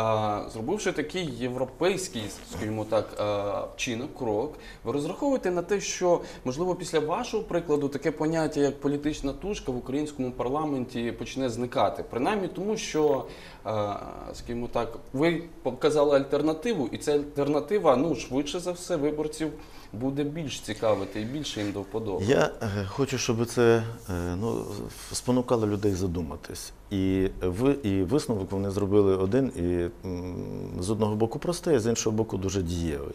а, зробивши такий європейський, скажімо так, вчинок, крок, ви розраховуєте на те, що можливо після вашого прикладу таке поняття як політична тушка в українському парламенті почне зникати, принаймні тому, що, скажімо так, ви показали альтернативу, і ця альтернатива, ну швидше за все, виборців буде більш цікавити і більше їм до вподоби. Я е, хочу, щоб це е, ну, спонукало людей задуматись. І, ви, і висновок вони зробили один, і з одного боку простий, а з іншого боку дуже дієвий.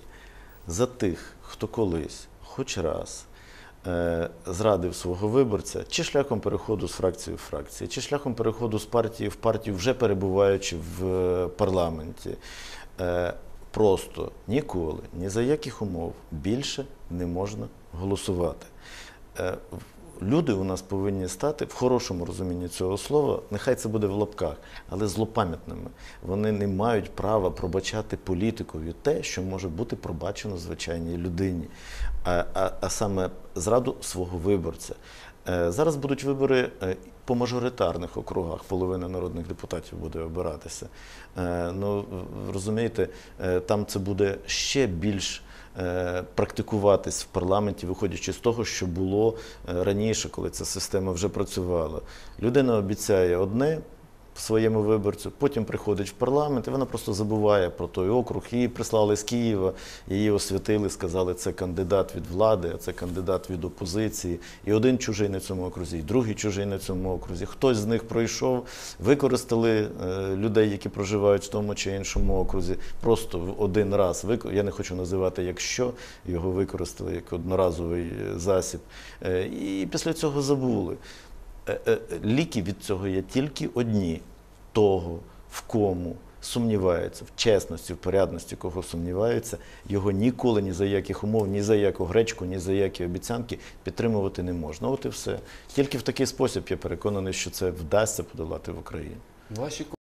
За тих, хто колись, хоч раз, е, зрадив свого виборця, чи шляхом переходу з фракції в фракції, чи шляхом переходу з партії в партію, вже перебуваючи в е, парламенті. Е, Просто ніколи, ні за яких умов більше не можна голосувати. Люди у нас повинні стати в хорошому розумінні цього слова, нехай це буде в лапках, але злопам'ятними. Вони не мають права пробачати політикові те, що може бути пробачено звичайній людині, а, а, а саме зраду свого виборця. Е, Зараз будуть вибори е, по мажоритарних округах, половина народних депутатів буде обиратися. Е, Ну, розумієте, там це буде ще більш практикуватись в парламенті, виходячи з того, що було раніше, коли ця система вже працювала. Людина обіцяє одне. Своєму виборцю, потім приходить в парламент, і вона просто забуває про той округ. Її прислали з Києва, її освятили, сказали, це кандидат від влади, а це кандидат від опозиції. І один чужий на цьому окрузі, і другий чужий на цьому окрузі. Хтось з них пройшов, використали е, людей, які проживають в тому чи іншому окрузі, просто один раз. Я не хочу називати якщо його використали як одноразовий е, засіб. Е, І після цього забули. Е, е, Ліки від цього є тільки одні: того, в кому сумніваються, в чесності, в порядності, кого сумніваються, його ніколи ні за яких умов, ні за яку гречку, ні за які обіцянки підтримувати не можна. От і все. Тільки в такий спосіб я переконаний, що це вдасться подолати в Україні.